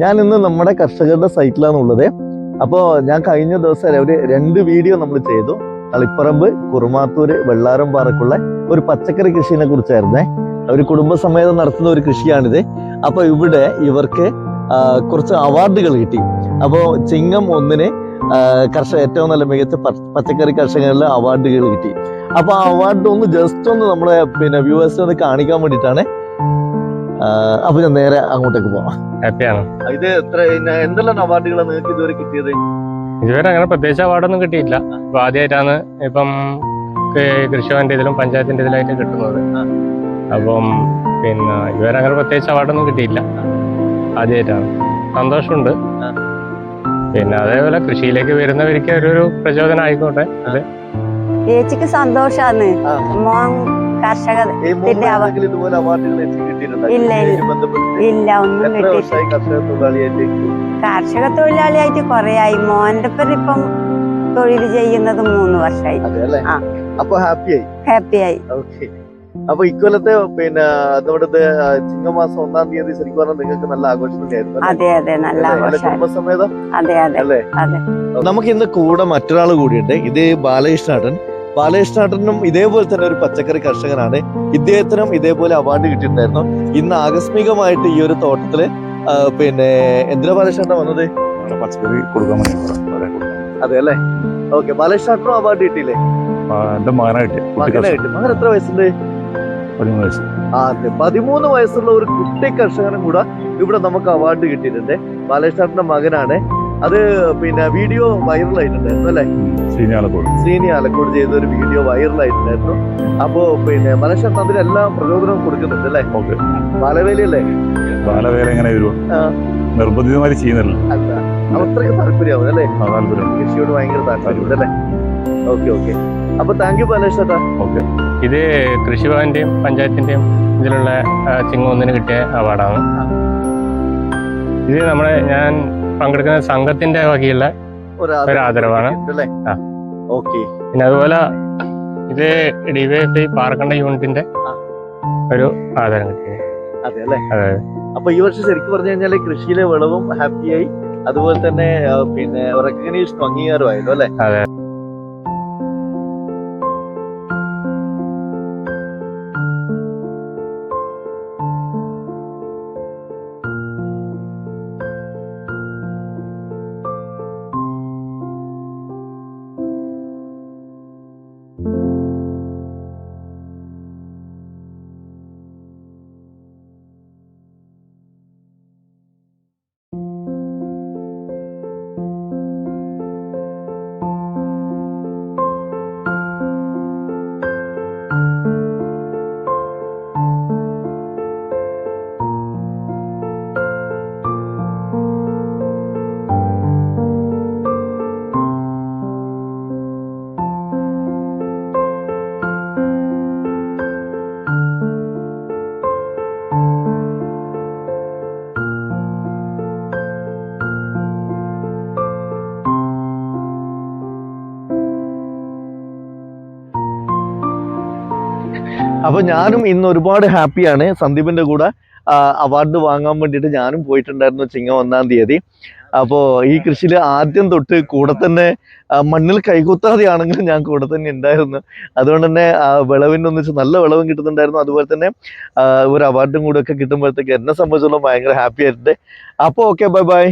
ഞാൻ ഇന്ന് നമ്മുടെ കർഷകരുടെ സൈറ്റിലാണ് ഉള്ളത് അപ്പോൾ ഞാൻ കഴിഞ്ഞ ദിവസം ഒരു രണ്ട് വീഡിയോ നമ്മൾ ചെയ്തു. തളിപ്പറമ്പ് കുറുമാത്തൂര് വെള്ളാരം പാറക്കുള്ള ഒരു പച്ചക്കറി കൃഷിനെ കുറിച്ചായിരുന്നേ. ഒരു കുടുംബസമേതം നടത്തുന്ന ഒരു കൃഷിയാണിത്. അപ്പോൾ ഇവിടെ ഇവർക്ക് കുറച്ച് അവാർഡുകൾ കിട്ടി. അപ്പോൾ ചിങ്ങം ഒന്നിന് കർഷക ഏറ്റവും നല്ല മികച്ച പച്ചക്കറി കർഷകരിലെ അവാർഡുകൾ കിട്ടി. അപ്പോൾ ആ അവാർഡ് ഒന്ന് ജസ്റ്റ് ഒന്ന് നമ്മുടെ പിന്നെ വ്യൂവേഴ്സിനെ ഒന്ന് കാണിക്കാൻ വേണ്ടിയിട്ടാണ് അപ്പൊ ഞാൻ നേരെ അങ്ങോട്ടേക്ക് പോവാം. ഹാപ്പിയാണ്. ഇത് എത്ര എന്തെല്ലാം അവാർഡുകളാണ് നിങ്ങൾക്ക് ഇതുവരെ കിട്ടിയത്? ഇതുവരെ അങ്ങനെ പ്രത്യേകിച്ച് അവാർഡൊന്നും കിട്ടിയില്ല ഇപ്പൊ ആദ്യമായിട്ടാണ് ഇപ്പം കൃഷിഭവന്റെ ഇതിലും പഞ്ചായത്തിന്റെ ഇതിലായിട്ട് കിട്ടുന്നത്. അപ്പം പിന്നെ ഇതുവരെ അങ്ങനെ പ്രത്യേകിച്ച് അവാർഡൊന്നും കിട്ടിയില്ല ആദ്യമായിട്ടാണ് സന്തോഷമുണ്ട്. പിന്നെ അതേപോലെ കൃഷിയിലേക്ക് വരുന്നവർക്ക് ഒരു പ്രചോദനം ആയിക്കോട്ടെ. അത്. ചേച്ചിക്ക് സന്തോഷാന്ന്. മോൻ കർഷക ഇല്ല, ഇല്ല. ഒന്നും കിട്ടിയിട്ടില്ല. കർഷക തൊഴിലാളിയായിട്ട് കൊറേയായി. മോന്റെ പേര് ഇപ്പം തൊഴിൽ ചെയ്യുന്നത് മൂന്ന് വർഷമായി. അപ്പൊ ഹാപ്പിയായി ഹാപ്പിയായി അപ്പൊ ഇക്കൊല്ലത്തെ പിന്നെ നമ്മുടെ ചിങ്ങമാസം ഒന്നാം തീയതി ശരിക്കും പറഞ്ഞാൽ നിങ്ങൾക്ക് നല്ല ആഘോഷം തന്നെയായിരുന്നു അല്ലേ? അതെ അതെ. നല്ല അല്ലേ? നല്ല ആഘോഷമായി കുടുംബസമേതം? അതെ അതെ. അല്ലേ? നമുക്ക് ഇന്ന് കൂടെ മറ്റൊരാൾ കൂടിയുണ്ട്. ഇത് ബാലകൃഷ്ണാട്ടൻ ബാലകൃഷ്ണാട്ടനും ഇതേപോലെ തന്നെ ഒരു പച്ചക്കറി കർഷകനാണ്. ഇദ്ദേഹത്തിനും ഇതേപോലെ അവാർഡ് കിട്ടിയിട്ടുണ്ടായിരുന്നു. ഇന്ന് ആകസ്മികമായിട്ട് ഈ ഒരു തോട്ടത്തിൽ പിന്നെ എന്തിനാ ബാലകൃഷ്ണാട്ടൻ വന്നത്? പച്ചക്കറി കൊടുക്കാൻ. അതെ അല്ലേ? ഓക്കെ ബാലകൃഷ്ണാട്ടനും അവാർഡ് കിട്ടിയില്ലേ? എന്റെ മകനായിട്ട്. മകൻ എത്ര വയസ്സുണ്ട്? പതിമൂന്ന് വയസ്സ്. അതെ. പതിമൂന്ന് വയസ്സുള്ള ഒരു കുട്ടി കർഷകനും കൂടെ ഇവിടെ നമുക്ക് അവാർഡ് കിട്ടിയിട്ടുണ്ട്. ബാലകൃഷ്ണാട്ടന്റെ മകനാണ്. അത് പിന്നെ വീഡിയോ വൈറൽ ആയിട്ടുണ്ടായിരുന്നു അല്ലെ? ശ്രീനാലക്കോട് ശ്രീനി ആലക്കോട് ചെയ്ത ഒരു വീഡിയോ വൈറൽ ആയിട്ടുണ്ടായിരുന്നു. അപ്പോ പിന്നെ ബാലകൃഷ്ണൻ എല്ലാം പ്രചോദനം കൊടുക്കുന്നുണ്ട് അല്ലെ? ഓക്കെ. ബാലവേലി അല്ലേ? ബാലവേല എങ്ങനെ വരും. നിർബന്ധിതമായി ചെയ്യുന്നില്ല. അത്രയ്ക്ക് താല്പര്യമാവും അല്ലേ? താല്പര്യം. കൃഷിയോട് ഭയങ്കര താല്പര്യമുണ്ട് അല്ലേ? Okay okay. അപ്പൊ താങ്ക് യു ബാലകൃഷ്ണ ഓക്കെ. ഇത് കൃഷിഭവന്റെയും പഞ്ചായത്തിന്റെയും ഇതിലുള്ള ചിങ്ങം ഒന്നിന് കിട്ടിയ അവാർഡാണ്. ഇത് നമ്മളെ ഞാൻ പങ്കെടുക്കുന്ന സംഘത്തിന്റെ വകയുള്ള ഒരു ആദരവാണ്. പിന്നെ അതുപോലെ ഇത് ഡിവൈഎഫ്ഐ പാർക്കണ്ട യൂണിറ്റിന്റെ ഒരു ആദരം കിട്ടി. അതെ അല്ലേ. അപ്പൊ ഈ വർഷം ശരിക്കും പറഞ്ഞു കഴിഞ്ഞാൽ കൃഷിയിലെ വിളവും ഹാപ്പിയായി. അതുപോലെ തന്നെ പിന്നെ റെക്കഗ്നീഷൻ അംഗീകാരമായിരുന്നു അല്ലെ? അതെ. അപ്പൊ ഞാനും ഇന്ന് ഒരുപാട് ഹാപ്പിയാണ് സന്ദീപിന്റെ കൂടെ അവാർഡ് വാങ്ങാൻ വേണ്ടിയിട്ട് ഞാനും പോയിട്ടുണ്ടായിരുന്നു ചിങ്ങ ഒന്നാം തീയതി. അപ്പോൾ ഈ കൃഷിയിൽ ആദ്യം തൊട്ട് കൂടെ തന്നെ മണ്ണിൽ കൈകുത്താതെയാണെങ്കിലും ഞാൻ കൂടെ തന്നെ ഉണ്ടായിരുന്നു. അതുകൊണ്ട് തന്നെ വിളവിനൊന്നിച്ച് നല്ല വിളവും കിട്ടുന്നുണ്ടായിരുന്നു. അതുപോലെ തന്നെ ഒരു അവാർഡും കൂടെ ഒക്കെ കിട്ടുമ്പോഴത്തേക്ക് എന്നെ സംബന്ധിച്ചോളം ഭയങ്കര ഹാപ്പി ആയിട്ടുണ്ട്. അപ്പോൾ ഓക്കെ ബൈ ബൈ